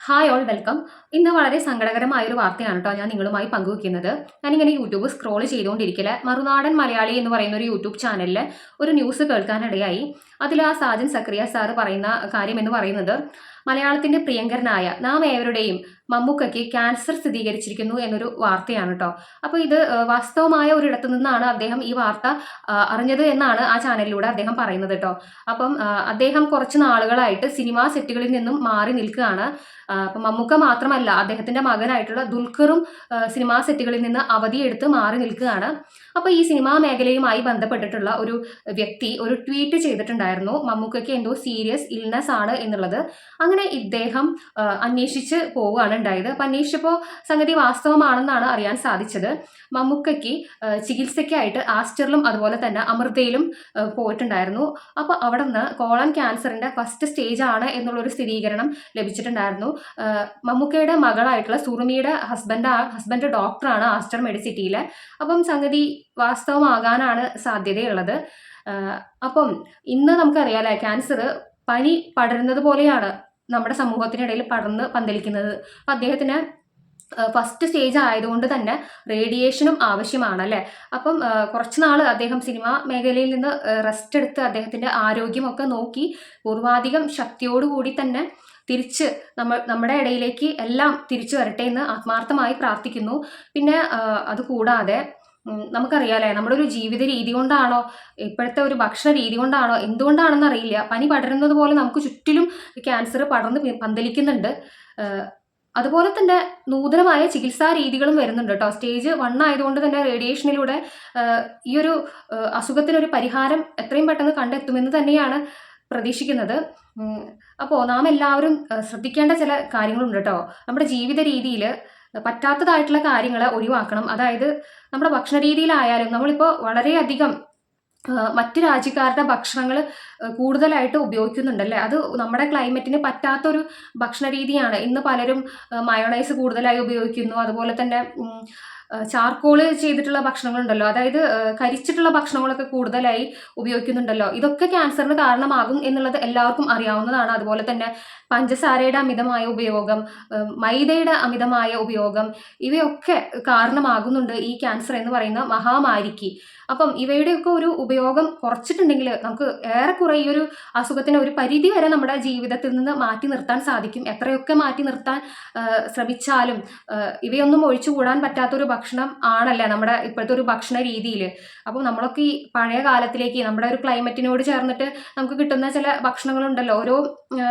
Hi all welcome ഇന്ന് വളരെ സങ്കടകരമായ ഒരു വാർത്തയാണ് കേട്ടോ ഞാൻ നിങ്ങളുമായി പങ്കുവെക്കുന്നത്. ഞാനിങ്ങനെ യൂട്യൂബ് സ്ക്രോൾ ചെയ്തുകൊണ്ടിരിക്കല മറുനാടൻ മലയാളി എന്ന് പറയുന്ന ഒരു യൂട്യൂബ് ചാനലിൽ ഒരു ന്യൂസ് കേൾക്കാനിടയായി. അതിൽ ആ സാജൻ സക്രിയ സാറ് പറയുന്ന കാര്യം എന്ന് പറയുന്നത് മലയാളത്തിന്റെ പ്രിയങ്കരനായ നാം ഏവരുടെയും മമ്മൂക്കയ്ക്ക് ക്യാൻസർ സ്ഥിരീകരിച്ചിരിക്കുന്നു എന്നൊരു വാർത്തയാണ് കേട്ടോ അപ്പോൾ ഇത് വാസ്തവമായ ഒരിടത്തു നിന്നാണ് അദ്ദേഹം ഈ വാർത്ത അറിഞ്ഞത് എന്നാണ് ആ ചാനലിലൂടെ അദ്ദേഹം പറയുന്നത് കേട്ടോ അപ്പം അദ്ദേഹം കുറച്ച് നാളുകളായിട്ട് സിനിമാ സെറ്റുകളിൽ നിന്നും മാറി നിൽക്കുകയാണ്. അപ്പം മമ്മൂക്ക മാത്രമല്ല അദ്ദേഹത്തിന്റെ മകനായിട്ടുള്ള ദുൽഖറും സിനിമാ സെറ്റുകളിൽ നിന്ന് അവധിയെടുത്ത് മാറി നിൽക്കുകയാണ്. അപ്പോൾ ഈ സിനിമാ മേഖലയുമായി ബന്ധപ്പെട്ടിട്ടുള്ള ഒരു വ്യക്തി ഒരു ട്വീറ്റ് ചെയ്തിട്ടുണ്ടായിരുന്നു മമ്മൂക്കയ്ക്ക് എന്തോ സീരിയസ് ഇൽനെസ് ആണ് എന്നുള്ളത്. അങ്ങനെ ഇദ്ദേഹം അന്വേഷിച്ച് പോവുകയാണ് ഉണ്ടായത്. അപ്പം അന്വേഷിച്ചപ്പോൾ സംഗതി വാസ്തവമാണെന്നാണ് അറിയാൻ സാധിച്ചത്. മമ്മൂക്കയ്ക്ക് ചികിത്സയ്ക്കായിട്ട് ആസ്റ്ററിലും അതുപോലെ തന്നെ അമൃതയിലും പോയിട്ടുണ്ടായിരുന്നു. അപ്പോൾ അവിടെ നിന്ന് കോളൻ ക്യാൻസറിന്റെ ഫസ്റ്റ് സ്റ്റേജ് ആണ് എന്നുള്ളൊരു സ്ഥിരീകരണം ലഭിച്ചിട്ടുണ്ടായിരുന്നു. മമ്മൂക്കയുടെ മകളായിട്ടുള്ള സുറുമിയുടെ ഹസ്ബൻഡ് ഹസ്ബൻഡ് ഡോക്ടറാണ് ആസ്റ്റർ മെഡിസിറ്റിയിലെ. അപ്പം സംഗതി വാസ്തവമാകാനാണ് സാധ്യതയുള്ളത്. അപ്പം ഇന്ന് നമുക്കറിയാലേ ക്യാൻസർ പനി പടരുന്നത് പോലെയാണ്. നമ്മുടെ സമൂഹത്തിനിടയിൽ പടർന്ന് പന്തലിക്കുന്നത്. അപ്പം അദ്ദേഹത്തിന് ഫസ്റ്റ് സ്റ്റേജ് ആയതുകൊണ്ട് തന്നെ റേഡിയേഷനും ആവശ്യമാണ് അല്ലേ? അപ്പം കുറച്ച് നാൾ അദ്ദേഹം സിനിമാ മേഖലയിൽ നിന്ന് റെസ്റ്റ് എടുത്ത് അദ്ദേഹത്തിന്റെ ആരോഗ്യമൊക്കെ നോക്കി പൂർവാധികം ശക്തിയോടുകൂടി തന്നെ തിരിച്ച് നമ്മൾ നമ്മുടെ ഇടയിലേക്ക് എല്ലാം തിരിച്ചു വരട്ടെ എന്ന് ആത്മാർത്ഥമായി പ്രാർത്ഥിക്കുന്നു. പിന്നെ അതുകൂടാതെ നമുക്കറിയാലേ നമ്മുടെ ഒരു ജീവിത രീതി കൊണ്ടാണോ ഇപ്പോഴത്തെ ഒരു ഭക്ഷണ രീതി കൊണ്ടാണോ എന്തുകൊണ്ടാണെന്ന് അറിയില്ല. പനി പടരുന്നത് പോലെ നമുക്ക് ചുറ്റിലും ക്യാൻസർ പടർന്ന് പന്തലിക്കുന്നുണ്ട്. അതുപോലെ തന്നെ നൂതനമായ ചികിത്സാ രീതികളും വരുന്നുണ്ട് കേട്ടോ. സ്റ്റേജ് വൺ ആയതുകൊണ്ട് തന്നെ റേഡിയേഷനിലൂടെ ഈ ഒരു അസുഖത്തിനൊരു പരിഹാരം എത്രയും പെട്ടെന്ന് കണ്ടെത്തുമെന്ന് തന്നെയാണ് പ്രതീക്ഷിക്കുന്നത്. അപ്പോൾ നാം എല്ലാവരും ശ്രദ്ധിക്കേണ്ട ചില കാര്യങ്ങളുണ്ട് കേട്ടോ. നമ്മുടെ ജീവിത രീതിയിൽ പറ്റാത്തതായിട്ടുള്ള കാര്യങ്ങൾ ഒഴിവാക്കണം. അതായത് നമ്മുടെ ഭക്ഷണ രീതിയിലായാലും നമ്മളിപ്പോൾ വളരെയധികം മറ്റു രാജ്യക്കാരുടെ ഭക്ഷണങ്ങൾ കൂടുതലായിട്ട് ഉപയോഗിക്കുന്നുണ്ടല്ലേ? അത് നമ്മുടെ ക്ലൈമറ്റിന് പറ്റാത്തൊരു ഭക്ഷണ രീതിയാണ് ഇന്ന് പലരും മയോണൈസ് കൂടുതലായി ഉപയോഗിക്കുന്നു. അതുപോലെ തന്നെ ചാർക്കോൾ ചെയ്തിട്ടുള്ള ഭക്ഷണങ്ങളുണ്ടല്ലോ. അതായത് കരിച്ചിട്ടുള്ള ഭക്ഷണങ്ങളൊക്കെ കൂടുതലായി ഉപയോഗിക്കുന്നുണ്ടല്ലോ. ഇതൊക്കെ ക്യാൻസറിന് കാരണമാകും എന്നുള്ളത് എല്ലാവർക്കും അറിയാവുന്നതാണ്. അതുപോലെ തന്നെ പഞ്ചസാരയുടെ അമിതമായ ഉപയോഗം മൈദയുടെ അമിതമായ ഉപയോഗം ഇവയൊക്കെ കാരണമാകുന്നുണ്ട് ഈ ക്യാൻസർ എന്ന് പറയുന്ന മഹാമാരിക്ക്. അപ്പം ഇവയുടെയൊക്കെ ഒരു ഉപയോഗം കുറച്ചിട്ടുണ്ടെങ്കിൽ നമുക്ക് ഏറെക്കുറെ ഈ ഒരു അസുഖത്തിന് ഒരു പരിധി വരെ നമ്മുടെ ജീവിതത്തിൽ നിന്ന് മാറ്റി നിർത്താൻ സാധിക്കും. എത്രയൊക്കെ മാറ്റി നിർത്താൻ ശ്രമിച്ചാലും ഇവയൊന്നും ഒഴിച്ചുകൂടാൻ പറ്റാത്തൊരു ഭക്ഷണം ആണല്ലേ നമ്മുടെ ഇപ്പോഴത്തെ ഒരു ഭക്ഷണ രീതിയിൽ അപ്പോൾ നമ്മളൊക്കെ ഈ പഴയ കാലത്തിലേക്ക് നമ്മുടെ ഒരു ക്ലൈമറ്റിനോട് ചേർന്നിട്ട് നമുക്ക് കിട്ടുന്ന ചില ഭക്ഷണങ്ങളുണ്ടല്ലോ. ഓരോ ആ,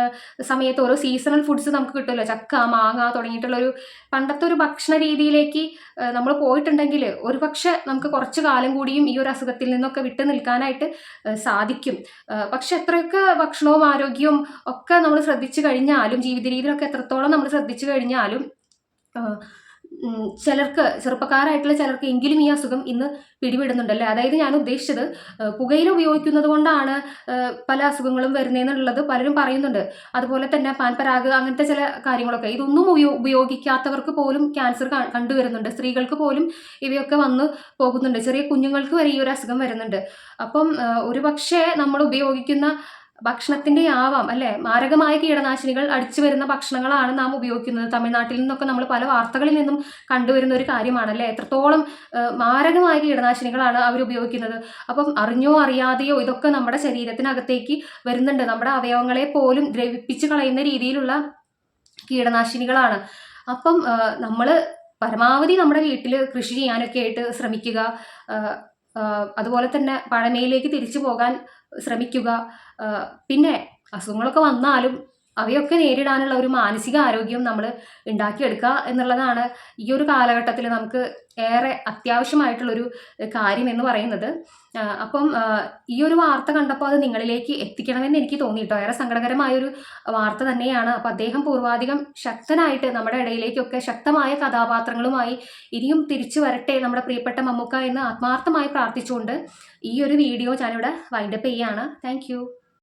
സമയത്ത് ഓരോ സീസണൽ ഫുഡ്സ് നമുക്ക് കിട്ടുമല്ലോ. ചക്ക മാങ്ങ തുടങ്ങിയിട്ടുള്ള ഒരു പണ്ടത്തെ ഒരു ഭക്ഷണ രീതിയിലേക്ക് നമ്മൾ പോയിട്ടുണ്ടെങ്കിൽ ഒരു പക്ഷെ നമുക്ക് കുറച്ച് കാലം കൂടിയും ഈ ഒരു അസുഖത്തിൽ നിന്നൊക്കെ വിട്ടു നിൽക്കാനായിട്ട് സാധിക്കും. പക്ഷെ എത്രയൊക്കെ ഭക്ഷണവും ആരോഗ്യവും ഒക്കെ നമ്മൾ ശ്രദ്ധിച്ചു കഴിഞ്ഞാലും ജീവിത രീതിയിലൊക്കെ എത്രത്തോളം നമ്മൾ ശ്രദ്ധിച്ചു കഴിഞ്ഞാലും ചിലർക്ക് ചെറുപ്പക്കാരായിട്ടുള്ള ചിലർക്ക് എങ്കിലും ഈ അസുഖം ഇന്ന് പിടിപെടുന്നുണ്ടല്ലേ? അതായത് ഞാൻ ഉദ്ദേശിച്ചത് പുകയില ഉപയോഗിക്കുന്നത് കൊണ്ടാണ് പല അസുഖങ്ങളും വരുന്നതെന്നുള്ളത് പലരും പറയുന്നുണ്ട്. അതുപോലെ തന്നെ പാൻപരാഗ് അങ്ങനത്തെ ചില കാര്യങ്ങളൊക്കെ. ഇതൊന്നും ഉപയോ ഉപയോഗിക്കാത്തവർക്ക് പോലും ക്യാൻസർ കണ്ടുവരുന്നുണ്ട്. സ്ത്രീകൾക്ക് പോലും ഇവയൊക്കെ വന്ന് പോകുന്നുണ്ട്. ചെറിയ കുഞ്ഞുങ്ങൾക്ക് വരെ ഈ ഒരു അസുഖം വരുന്നുണ്ട്. അപ്പം ഒരുപക്ഷെ ഒരു നമ്മൾ ഉപയോഗിക്കുന്ന ഭക്ഷണത്തിന്റെ ആവാം അല്ലെ? മാരകമായ കീടനാശിനികൾ അടിച്ചു വരുന്ന ഭക്ഷണങ്ങളാണ് നാം ഉപയോഗിക്കുന്നത്. തമിഴ്നാട്ടിൽ നിന്നൊക്കെ നമ്മൾ പല വാർത്തകളിൽ നിന്നും കണ്ടുവരുന്ന ഒരു കാര്യമാണ് അല്ലെ? എത്രത്തോളം മാരകമായ കീടനാശിനികളാണ് അവർ ഉപയോഗിക്കുന്നത്. അപ്പം അറിഞ്ഞോ അറിയാതെയോ ഇതൊക്കെ നമ്മുടെ ശരീരത്തിനകത്തേക്ക് വരുന്നുണ്ട്. നമ്മുടെ അവയവങ്ങളെ പോലും ദ്രവിപ്പിച്ച് കളയുന്ന രീതിയിലുള്ള കീടനാശിനികളാണ്. അപ്പം നമ്മൾ പരമാവധി നമ്മുടെ വീട്ടിൽ കൃഷി ചെയ്യാനൊക്കെ ആയിട്ട് ശ്രമിക്കുക. അതുപോലെ തന്നെ പഴമയിലേക്ക് തിരിച്ചു പോകാൻ ശ്രമിക്കുക. പിന്നെ അസുഖങ്ങളൊക്കെ വന്നാലും അവയൊക്കെ നേരിടാനുള്ള ഒരു മാനസിക ആരോഗ്യം നമ്മൾ ഉണ്ടാക്കിയെടുക്കുക എന്നുള്ളതാണ് ഈ ഒരു കാലഘട്ടത്തിൽ നമുക്ക് ഏറെ അത്യാവശ്യമായിട്ടുള്ളൊരു കാര്യം എന്ന് പറയുന്നത്. അപ്പം ഈ ഒരു വാർത്ത കണ്ടപ്പോൾ അത് നിങ്ങളിലേക്ക് എത്തിക്കണമെന്ന് എനിക്ക് തോന്നിയിട്ടോ? ഏറെ സങ്കടകരമായൊരു വാർത്ത തന്നെയാണ്. അപ്പം അദ്ദേഹം പൂർവാധികം ശക്തനായിട്ട് നമ്മുടെ ഇടയിലേക്കൊക്കെ ശക്തമായ കഥാപാത്രങ്ങളുമായി ഇനിയും തിരിച്ചു വരട്ടെ നമ്മുടെ പ്രിയപ്പെട്ട മമ്മൂക്ക എന്ന് ആത്മാർത്ഥമായി പ്രാർത്ഥിച്ചുകൊണ്ട് ഈ ഒരു വീഡിയോ ഞാനിവിടെ വൈൻഡപ്പ് ചെയ്യാണ് താങ്ക്